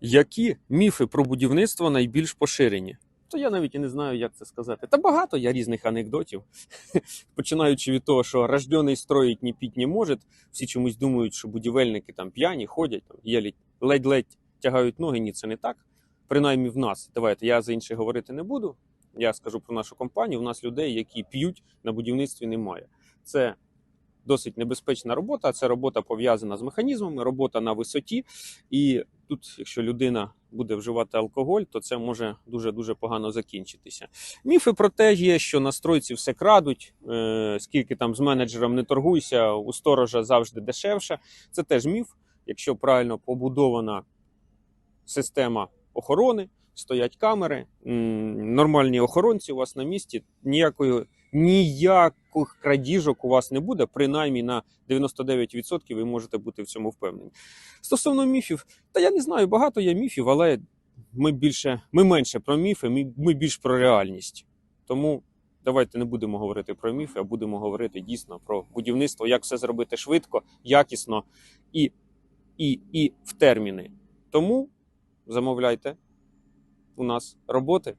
Які міфи про будівництво найбільш поширені? То я навіть і не знаю, як це сказати. Та багато я різних анекдотів. Починаючи від того, що рождений строїть ні піть не може. Всі чомусь думають, що будівельники там п'яні ходять, ледь-ледь тягають ноги. Ні, це не так. Принаймні в нас. Давайте я за інших говорити не буду. Я скажу про нашу компанію. У нас людей, які п'ють на будівництві, немає. Це досить небезпечна робота. Це робота пов'язана з механізмами, робота на висоті. І тут, якщо людина буде вживати алкоголь, то це може дуже дуже погано закінчитися. Міфи про те є, що на стройці все крадуть, е, скільки там з менеджером не торгуйся, у сторожа завжди дешевше. Це теж міф. Якщо правильно побудована система охорони, стоять камери, нормальні охоронці у вас на місці, ніякої ніяких крадіжок у вас не буде, принаймні на 99% ви можете бути в цьому впевнені. Стосовно міфів, та я не знаю, багато є міфів, але ми більше, ми менше про міфи, ми, ми більш про реальність. Тому давайте не будемо говорити про міфи, а будемо говорити дійсно про будівництво, як все зробити швидко, якісно і, і, і в терміни. Тому замовляйте у нас роботи.